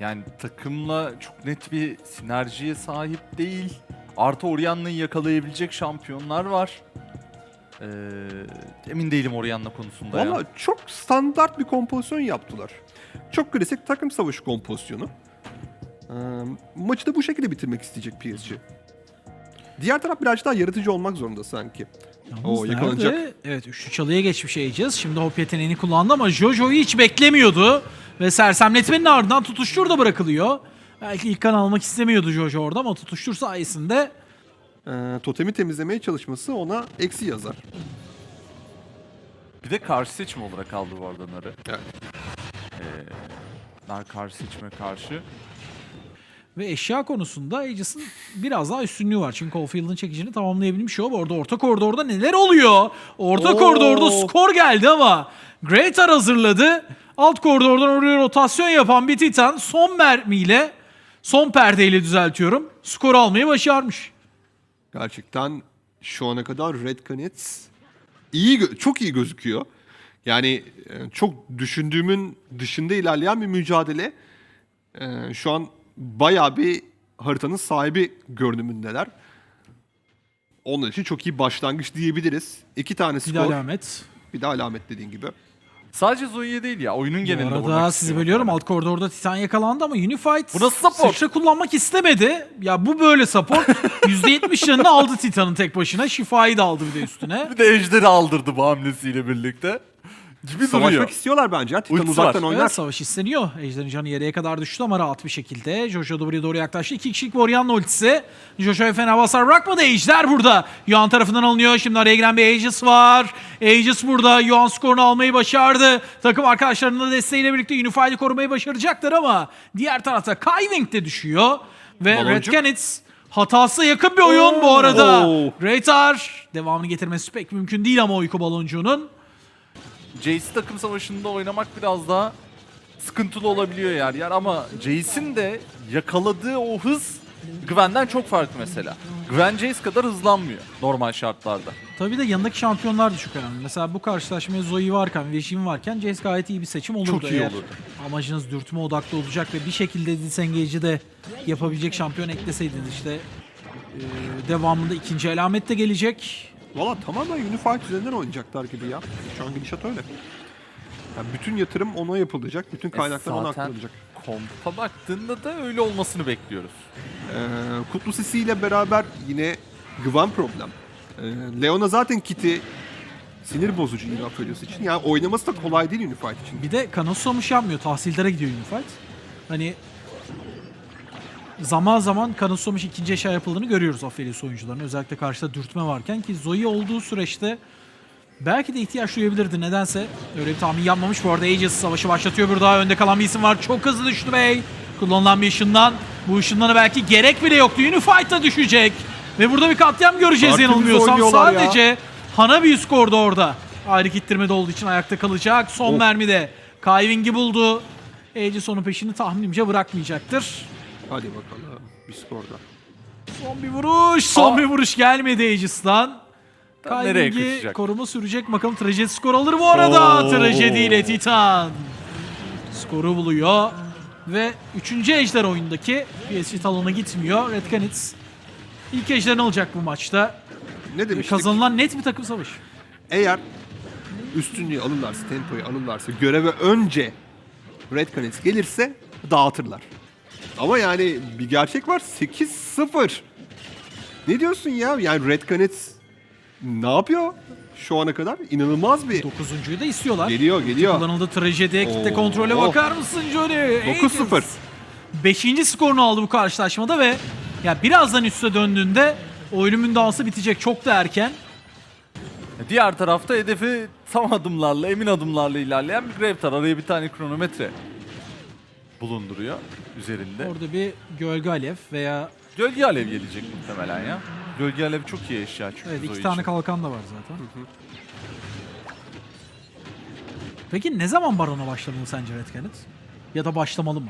Yani takımla çok net bir sinerjiye sahip değil. Artı Orianna'yı yakalayabilecek şampiyonlar var. Ee, emin değilim Orianna konusunda ya. Valla çok standart bir kompozisyon yaptılar. Çok klasik takım savaşı kompozisyonu. Ee, maçı da bu şekilde bitirmek isteyecek PSG. Diğer taraf biraz daha yaratıcı olmak zorunda sanki. Yalnız Oo, yakalanacak. nerede? Evet üçlü çalıya geçmiş Aegis. Şimdi hop yeteneğini kullandı ama Jojo'yu hiç beklemiyordu. Ve sersemletmenin ardından tutuştur da bırakılıyor. Belki ilk kan almak istemiyordu Jojo orada ama tutuştur sayesinde Ee, totemi temizlemeye çalışması ona eksi yazar. Bir de karşı seçim olarak aldı bu arada Nar'ı. Evet. Ee, Nar karşı seçime karşı. Ve eşya konusunda Aegis'in biraz daha üstünlüğü var. Çünkü Caulfield'ın çekicini tamamlayabilmiş o. Orada orta koridorda neler oluyor? Orta Oo. koridorda skor geldi ama Greater hazırladı. Alt koridordan oraya rotasyon yapan bir Titan son mermiyle, son perdeyle düzeltiyorum. Skor almayı başarmış. Gerçekten şu ana kadar Red Canids iyi çok iyi gözüküyor. Yani e, çok düşündüğümün dışında ilerleyen bir mücadele. E, Şu an bayağı bir haritanın sahibi görünümündeler. Onun için çok iyi başlangıç diyebiliriz. İki tane Bir skor, de alamet. bir de alamet dediğin gibi. Sadece Zoe'ye değil ya oyunun Bu genelinde arada vurmak sizi istiyor. bölüyorum. Alt koridorda Titan yakalandı ama Unified Bu nasıl support? sıçra kullanmak istemedi. Ya bu böyle support. %70 yanını aldı Titan'ın tek başına. Şifayı da aldı bir de üstüne. Bir de Ejder'i aldırdı bu hamlesiyle birlikte. Gibi Savaşmak duruyor. istiyorlar bence. ya. Titan Ultisi uzaktan var. oynar. Evet savaş isteniyor. Ejder'in canı yarıya kadar düştü ama rahat bir şekilde. Jojo da buraya doğru yaklaştı. İki kişilik bir Orianna ultisi. Jojo'ya fena basar bırakmadı. Ejder burada. Yuan tarafından alınıyor. Şimdi araya giren bir Aegis var. Aegis burada. Yuan skorunu almayı başardı. Takım arkadaşlarının da desteğiyle birlikte Unified'i korumayı başaracaklar ama diğer tarafta Kaiving de düşüyor. Ve Red Baloncuk. Canids hatası yakın bir oyun bu arada. Oo. Raytar devamını getirmesi pek mümkün değil ama uyku baloncuğunun. Jace takım savaşında oynamak biraz daha sıkıntılı olabiliyor yer yer ama Jace'in de yakaladığı o hız Gwen'den çok farklı mesela. Gwen Jace kadar hızlanmıyor normal şartlarda. Tabii de yanındaki şampiyonlar da çok önemli. Mesela bu karşılaşmaya Zoe varken, Vejin varken Jace gayet iyi bir seçim olurdu. Çok iyi eğer olurdu. Amacınız dürtme odaklı olacak ve bir şekilde disengage'i de yapabilecek şampiyon ekleseydiniz işte e, devamında ikinci alamet de gelecek. Valla tamamen Unified üzerinden oynayacaklar gibi ya. Şu an gidişat öyle. Yani bütün yatırım ona yapılacak. Bütün kaynaklar ona E, zaten- aktarılacak. Kompa baktığında da öyle olmasını bekliyoruz. Ee, Kutlu Sisi ile beraber yine güven problem. Ee, Leona zaten kiti sinir bozucu Unified için. Yani oynaması da kolay değil Unified için. Bir de Kanosuamış yapmıyor. Tahsildara gidiyor Unified. Hani zaman zaman Kanosuamış ikinci eşya yapıldığını görüyoruz Aphelios oyuncularının. Özellikle karşıda dürtme varken ki Zoe olduğu süreçte belki de ihtiyaç duyabilirdi. Nedense öyle bir tahmin yapmamış. Bu arada Aegis savaşı başlatıyor burada. Önde kalan bir isim var. Çok hızlı düştü Bey. Kullanılan bir ışından. Bu ışınlara belki gerek bile yoktu. Unified da düşecek. Ve burada bir katliam göreceğiz Tertemiz yanılmıyorsam. ya. Sadece Hana bir skorda orada. Ayrı ittirmede olduğu için ayakta kalacak. Son Of. mermide Kaiving'i buldu. Aegis onun peşini tahminimce bırakmayacaktır. Hadi bakalım. Bir skorda. Son bir vuruş. Son Aa. bir vuruş gelmedi Aegis'tan. Tam nereye kaçacak? koruma sürecek. Bakalım trajedi skor alır bu arada. Oo. Trajediyle Titan. Skoru buluyor. Ve 3. ejder oyundaki PSG talona gitmiyor. Red Canids ilk ejderini alacak bu maçta. Ne demiştik? Kazanılan net bir takım savaşı. Eğer üstünlüğü alırlarsa, tempoyu alırlarsa, göreve önce Red Canids gelirse dağıtırlar. Ama yani bir gerçek var. 8-0. Ne diyorsun ya? Yani Red Canids ne yapıyor şu ana kadar? İnanılmaz bir... Dokuzuncuyu da istiyorlar. Geliyor, geliyor. Kullanıldı trajedi. Kitle Oo. kontrole bakar mısın Johnny? 9-0. Beşinci skorunu aldı bu karşılaşmada ve ya birazdan üste döndüğünde oyunun dansı bitecek çok da erken. Diğer tarafta hedefi tam adımlarla, emin adımlarla ilerleyen bir Gravetar. Araya bir tane kronometre bulunduruyor üzerinde. Orada bir gölge alev veya Gölge alev gelecek muhtemelen ya. Gölge alev çok iyi eşya çünkü evet Zoe iki tane için. kalkan da var zaten. Peki ne zaman Baron'a başlamalı sence Red Canids? Ya da başlamalı mı?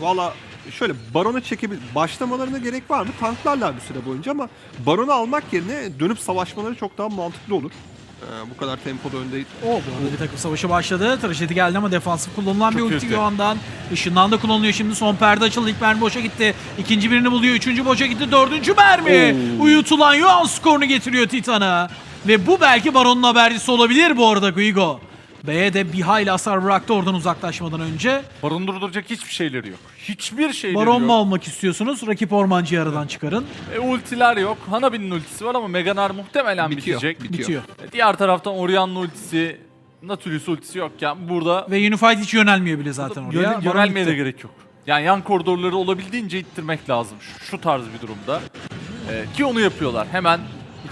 Valla şöyle Baron'a çekebil... Başlamalarına gerek var mı? Tanklarlar bir süre boyunca ama Baron'u almak yerine dönüp savaşmaları çok daha mantıklı olur. Ee, bu kadar tempoda önde O bu arada bir takım savaşı başladı. Trajedi geldi ama defansif kullanılan bir Çok ulti kötü. Yohan'dan. Işından da kullanılıyor şimdi. Son perde açıldı. İlk mermi boşa gitti. İkinci birini buluyor. Üçüncü boşa gitti. Dördüncü mermi. Uyutulan Yohan skorunu getiriyor Titan'a. Ve bu belki Baron'un habercisi olabilir bu arada Guigo. B'ye de bir hayli hasar bıraktı oradan uzaklaşmadan önce. Baron durduracak hiçbir şeyleri yok. Hiçbir şeyleri Baron yok. mu olmak istiyorsunuz? Rakip ormancıyı aradan çıkarın. E, ultiler yok. Hanabi'nin ultisi var ama Meganar muhtemelen Bitiyor, bitecek. bitiyor. Bitiyor. E, Diğer taraftan Orianna ultisi, Nautilus ultisi yokken burada Ve Unified hiç yönelmiyor bile zaten oraya. Baron yönelmeye de gitti. gerek yok. Yani yan koridorları olabildiğince ittirmek lazım şu, şu tarz bir durumda. Ee, ki onu yapıyorlar. Hemen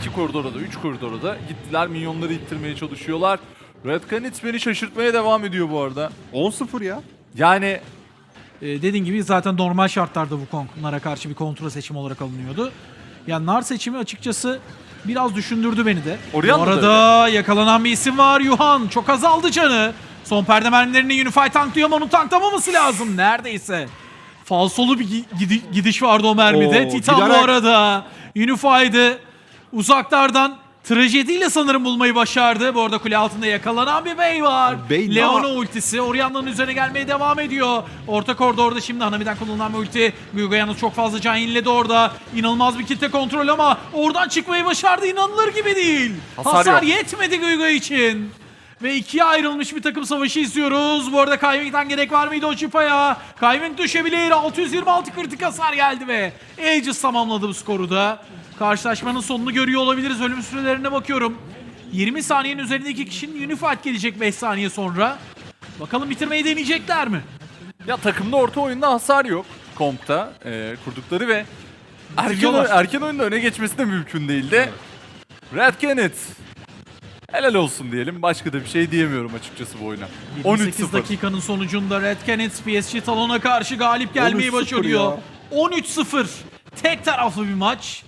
iki koridora da, üç koridora da gittiler. Minyonları ittirmeye çalışıyorlar. Red Canids beni şaşırtmaya devam ediyor bu arada. 10-0 ya. Yani Ee, dediğin gibi zaten normal şartlarda bu Kong Nar'a karşı bir kontrol seçimi olarak alınıyordu. Yani Nar seçimi açıkçası biraz düşündürdü beni de. Orianna bu da arada yakalanan bir isim var Yuhan. Çok azaldı canı. Son perde mermilerini Unify tanklıyor ama onun tanklamaması lazım neredeyse. Falsolu bir gi- gidi- gidiş vardı o mermide. Oo, Titan bu giderek- arada Unify'dı. Uzaklardan trajediyle sanırım bulmayı başardı. Bu arada kule altında yakalanan bir Bey var. Bey Leona ultisi Orianna'nın üzerine gelmeye devam ediyor. Orta koridorda şimdi Hanabi'den kullanılan bir ulti. Guga yalnız çok fazla can yeniledi orada. İnanılmaz bir kitle kontrol ama oradan çıkmayı başardı. İnanılır gibi değil. Hasar Hasar, yok. yetmedi Guga için. Ve ikiye ayrılmış bir takım savaşı izliyoruz. Bu arada Kaiving'den gerek var mıydı o çipaya? Kaiving düşebilir. 626 kritik hasar geldi ve Aegis tamamladı bu skoru da. Karşılaşmanın sonunu görüyor olabiliriz. Ölüm sürelerine bakıyorum. 20 saniyenin üzerindeki kişinin Unified gelecek 5 saniye sonra. Bakalım bitirmeyi deneyecekler mi? ya takımda orta oyunda hasar yok. Komp'ta e, kurdukları ve erken, erken oyunda öne geçmesi de mümkün değildi. Red Canids helal olsun diyelim. Başka da bir şey diyemiyorum açıkçası bu oyuna. 28 13-0. dakikanın sonucunda Red Canids PSG Talon'a karşı galip gelmeyi 13-0 başarıyor. ya. 13-0. Tek taraflı bir maç.